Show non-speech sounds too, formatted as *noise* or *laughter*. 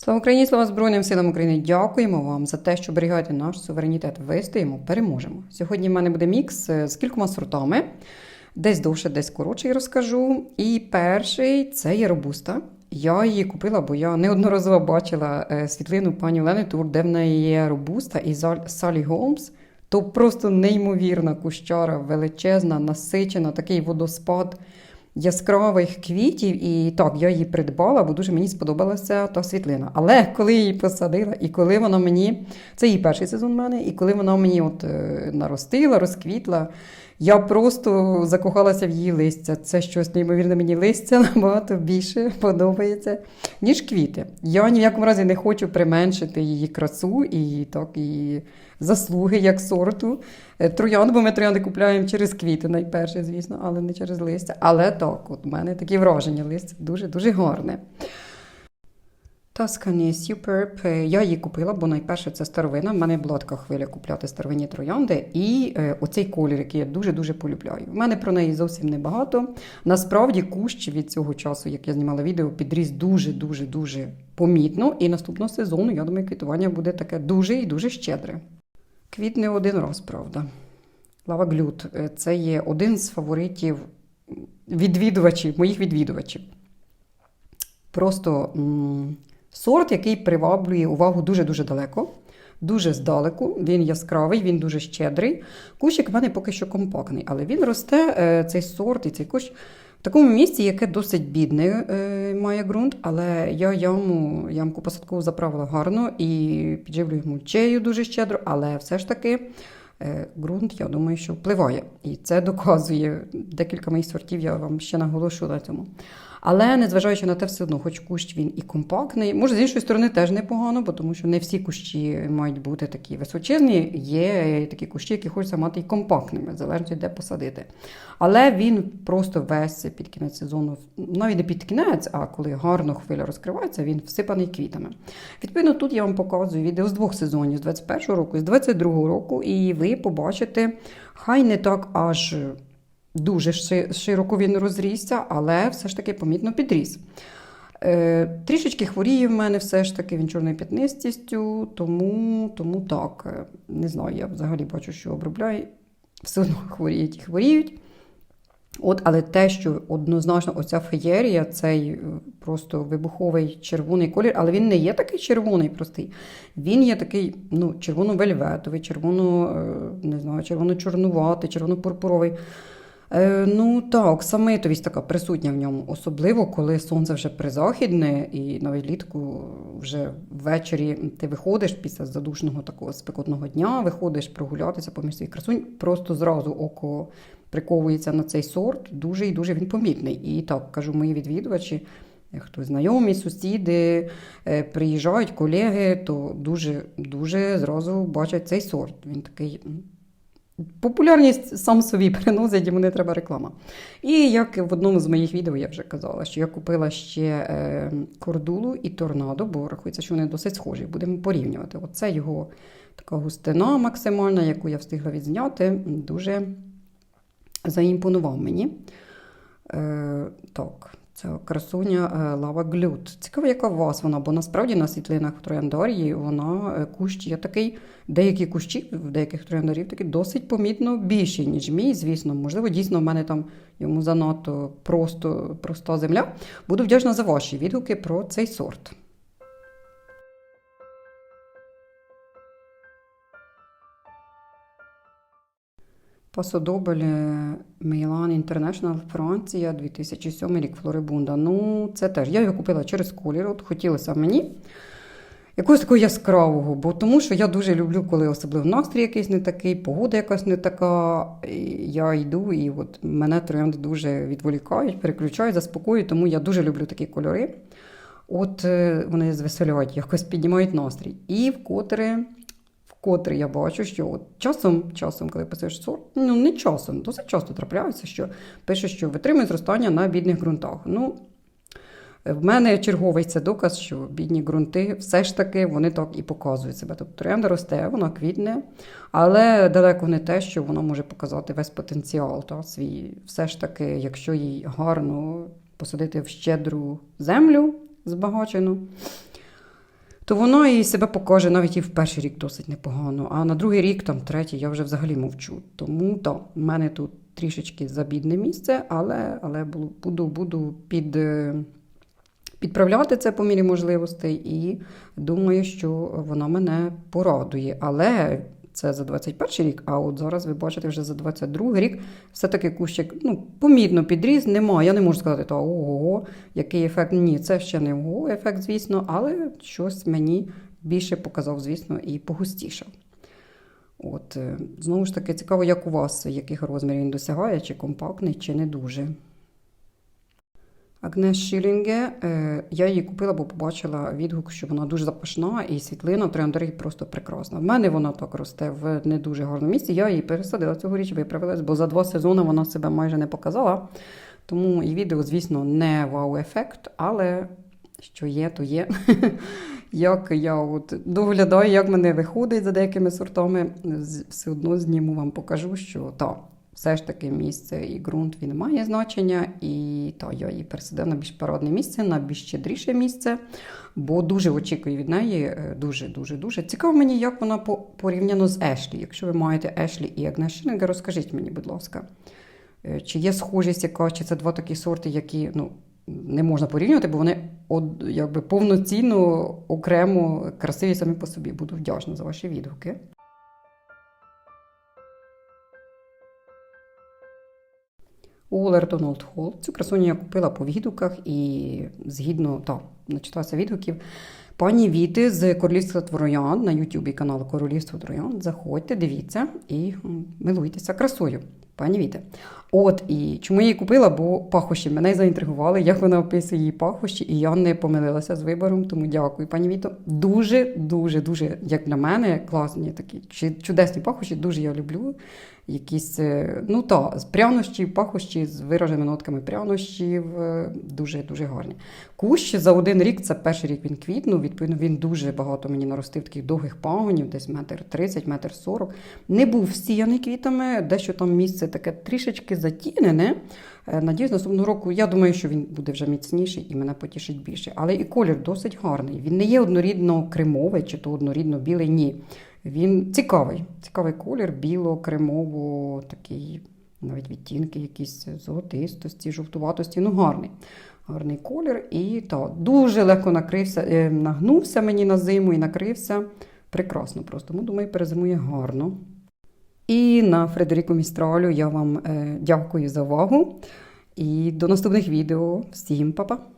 Слава Україні, слава Збройним силам України! Дякуємо вам за те, що берігаєте наш суверенітет. Вистоїмо, переможемо. Сьогодні в мене буде мікс е, з кількома сортами. Десь довше, десь коротше розкажу. І перший це є робуста. Я її купила, бо я неодноразово бачила е, світлину пані Олени Тур, де в неї є робуста і Салі Голмс. То просто неймовірна кущара, величезна, насичена, такий водоспад яскравих квітів. І так, я її придбала, бо дуже мені сподобалася та світлина. Але коли її посадила, і коли вона мені, це її перший сезон в мене, і коли вона мені от е, наростила, розквітла, я просто закохалася в її листя. Це щось неймовірне мені листя *laughs* набагато більше подобається, ніж квіти. Я ні в якому разі не хочу применшити її красу і так і заслуги як сорту. Е, Троянд, бо ми троянди купляємо через квіти, найперше, звісно, але не через листя. Але так, от у мене такі враження, листя дуже-дуже гарне. Tuscany Superb. Е, Я її купила, бо найперше це старовина. В мене була така хвиля купляти старовинні троянди. І е, оцей колір, який я дуже-дуже полюбляю. В мене про неї зовсім небагато. Насправді, кущ від цього часу, як я знімала відео, підріс дуже-дуже дуже помітно. І наступного сезону, я думаю, квітування буде таке дуже і дуже щедре. Квітне один раз, правда. Лава Глют Е, це є один з фаворитів відвідувачів, моїх відвідувачів. Просто м, сорт, який приваблює увагу дуже-дуже далеко, дуже здалеку. Він яскравий, він дуже щедрий. Кущик в мене поки що компактний, але він росте, е, цей сорт і цей кущ. В такому місці, яке досить бідне е, має ґрунт, але я яму, ямку посадкову заправила гарно і підживлюю мульчею дуже щедро, але все ж таки е, ґрунт, я думаю, що впливає. І це доказує декілька моїх сортів, я вам ще наголошу на цьому. Але незважаючи на те, все одно, хоч кущ він і компактний, може, з іншої сторони, теж непогано, бо тому що не всі кущі мають бути такі височезні. Є такі кущі, які хочеться мати і компактними, залежно де посадити. Але він просто весь під кінець сезону, навіть не під кінець, а коли гарно хвиля розкривається, він всипаний квітами. Відповідно, тут я вам показую відео з двох сезонів: з 21-го року і з 22-го року, і ви побачите, хай не так аж. Дуже широко він розрісся, але все ж таки помітно підріс. Е, трішечки хворіє в мене все ж таки він чорною п'ятнистістю, тому, тому так. е, Не знаю, я взагалі бачу, що обробляє. Все одно хворіють і хворіють. От, але те, що однозначно оця феєрія, цей е, просто вибуховий червоний колір, але він не є такий червоний простий. Він є такий ну, червоно-вельветовий, червоно, не знаю, червоно-чорнуватий, червоно-пурпуровий. Е, ну так, оксамитовість така присутня в ньому, особливо коли сонце вже призахідне, і навіть влітку вже ввечері ти виходиш після задушного такого спекотного дня, виходиш прогулятися поміж свій красунь, просто зразу око приковується на цей сорт, дуже і дуже він помітний. І так кажу, мої відвідувачі. Хто знайомі, сусіди е, приїжджають, колеги, то дуже дуже зразу бачать цей сорт. Він такий Популярність сам собі приносить, йому не треба реклама. І як в одному з моїх відео я вже казала, що я купила ще е, кордулу і торнадо, бо рахується, що вони досить схожі. Будемо порівнювати. Оце його така густина максимальна, яку я встигла відзняти, дуже заімпонував мені. Е, так, це красуня е, лава глют. Цікаво, яка вас вона, бо насправді на світлинах в трояндарії вона е, кущ є такий, деякі кущі в деяких трояндарів такі досить помітно більші, ніж мій, звісно. Можливо, дійсно в мене там йому занадто просто, проста земля. Буду вдячна за ваші відгуки про цей сорт. Пасодобль Мейлан Інтернешнл Франція 2007 рік Флорибунда. Ну, це теж. Я його купила через колір. От хотілося мені якогось такого яскравого, бо тому що я дуже люблю, коли особливо настрій якийсь не такий, погода якась не така. Я йду, і от мене троянди дуже відволікають, переключають, заспокоюють, тому я дуже люблю такі кольори. От е, вони звеселяють, якось піднімають настрій. І вкотре вкотре я бачу, що от часом, часом, коли писаєш сорт, ну не часом, досить часто трапляється, що пише, що витримує зростання на бідних ґрунтах. Ну, в мене черговий це доказ, що бідні ґрунти все ж таки вони так і показують себе. Тобто тренда росте, вона квітне, але далеко не те, що вона може показати весь потенціал та, свій. Все ж таки, якщо їй гарно посадити в щедру землю збагачену, то воно і себе покаже навіть і в перший рік досить непогано. А на другий рік, там третій, я вже взагалі мовчу. Тому то в мене тут трішечки забідне місце, але, але буду, буду під. е, Підправляти це по мірі можливостей, і думаю, що воно мене порадує. Але це за 21 рік, а от зараз ви бачите вже за 22 рік все-таки кущик ну, помітно підріс, немає. Я не можу сказати, то ого, який ефект. Ні, це ще не ого ефект, звісно, але щось мені більше показав, звісно, і погустішав. От, е, знову ж таки, цікаво, як у вас, яких розмірів він досягає, чи компактний, чи не дуже. Агнес Шілінге, е, я її купила, бо побачила відгук, що вона дуже запашна і світлина в просто прекрасна. В мене вона так росте в не дуже гарному місці. Я її пересадила цьогоріч, виправилась, бо за два сезони вона себе майже не показала. Тому і відео, звісно, не вау-ефект, але що є, то є. *laughs* Як я от доглядаю, як мене виходить за деякими сортами, все одно зніму вам покажу, що так, все ж таки місце і ґрунт він має значення, і та я її пересадила на більш парадне місце, на більш щедріше місце, бо дуже очікую від неї. е, Дуже. Цікаво мені, як вона порівняно з Ешлі. Якщо ви маєте Ешлі і Агнес Шиллінга, розкажіть мені, будь ласка. Е, Чи є схожість яка, чи це два такі сорти, які ну, не можна порівнювати, бо вони якби повноцінно окремо красиві самі по собі. Буду вдячна за ваші відгуки. Улер Дональд Холл. Цю красуню я купила по відгуках і згідно так, начиталася відгуків. Пані Віти з Королівства Троян на Ютубі каналу Королівство Троян. Заходьте, дивіться і милуйтеся красою. Пані Віте. От і чому я її купила, бо пахощі мене заінтригували, як вона описує її пахощі, і я не помилилася з вибором, тому дякую, пані Віто. Дуже, дуже, дуже, як для мене, класні такі чудесні пахощі, дуже я люблю. Якісь, е, ну та, з прянощі, пахощі з вираженими нотками прянощів, е, дуже дуже гарні. Кущ за один рік, це перший рік він квітнув. Відповідно, він дуже багато мені наростив таких довгих пагонів, десь метр 30, метр 40. Не був всіяний квітами, дещо там місце таке трішечки затінене. Е, Надіюсь, наступного року я думаю, що він буде вже міцніший і мене потішить більше. Але і колір досить гарний. Він не є однорідно кремовий чи то однорідно білий. Ні. Він цікавий. Цікавий колір, біло-кремово, такий, навіть відтінки, якісь золотистості, жовтуватості. Ну, гарний. Гарний колір. І та, дуже легко накрився, е, нагнувся мені на зиму і накрився. Прекрасно просто. Тому, думаю, перезимує гарно. І на Фредеріку Містралю я вам е, дякую за увагу. І до наступних відео. Всім па-па!